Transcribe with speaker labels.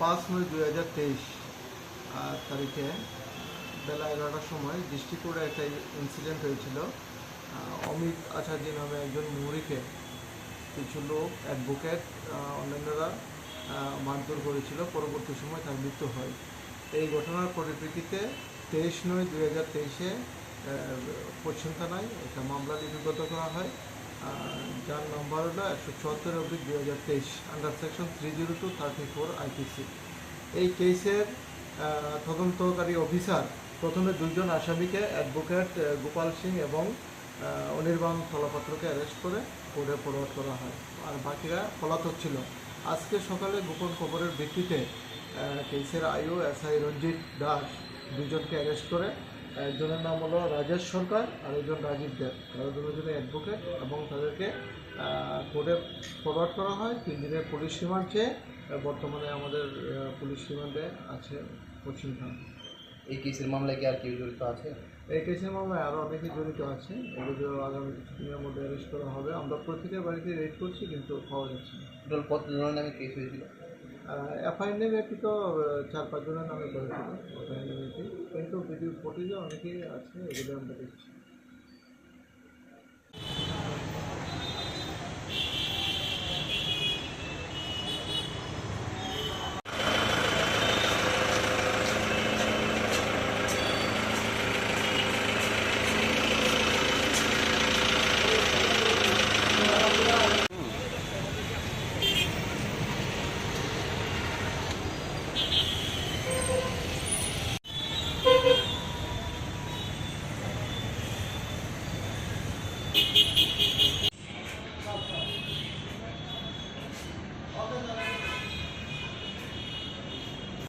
Speaker 1: পাঁচ নয় দুই হাজার তেইশ তারিখে বেলা এগারোটার সময় রোডে একটা ইনসিডেন্ট হয়েছিল। অমিত আচার্য নামে একজন মুহুরিকে কিছু লোক অ্যাডভোকেট অন্যান্যরা মারধর করেছিল। পরবর্তী সময় তার মৃত্যু হয়। এই ঘটনার পরিপ্রেক্ষিতে তেইশ নয় দুই হাজার তেইশে পশ্চিম থানায় একটা মামলা লিপিবদ্ধ করা হয়। যার নম্বর হলো একশো চুয়াত্তর অব্দি দুই হাজার তেইশ under section three zero two thirty four IPC এই কেসের তদন্তকারী অফিসার প্রথমে দুজন আসামিকে অ্যাডভোকেট গোপাল সিং এবং অনির্বাণ থলাপাত্রকে অ্যারেস্ট করে কোর্টে ফরওয়ার্ড করা হয়। আর বাকিরা পলাতক ছিল। আজকে সকালে গোপন খবরের ভিত্তিতে কেসের আইও এসআই রঞ্জিত দাস দুজনকে অ্যারেস্ট করে একজনের নাম হলো রাজেশ সরকার আর একজন রাজীব দেব। তারা দুজনে অ্যাডভোকেট এবং তাদেরকে কোর্টে ফরওয়ার্ড করা হয়। তিন দিনের পুলিশ রিমান্ড চেয়ে বর্তমানে আমাদের পুলিশ রিমান্ডে আছে পশ্চিম থানা।
Speaker 2: এই কেসের মামলায় কি আর কেউ জড়িত আছে?
Speaker 1: এই কেসের মামলায় আরও অনেকে জড়িত আছে। এগুলো আগামী কিছুদিনের মধ্যে অ্যারেস্ট করা হবে। আমরা প্রতিটা বাড়িতে রেড করছি কিন্তু পাওয়া যাচ্ছে না।
Speaker 2: টোটাল নামে কেস হয়েছিল?
Speaker 1: এফআইএন এপি তো চার পাঁচজনের নামে করেছিল এফআইআর এপি কিন্তু ভিডিও ফুটেজে অনেকেই আছে, এগুলো আমরা দেখছি।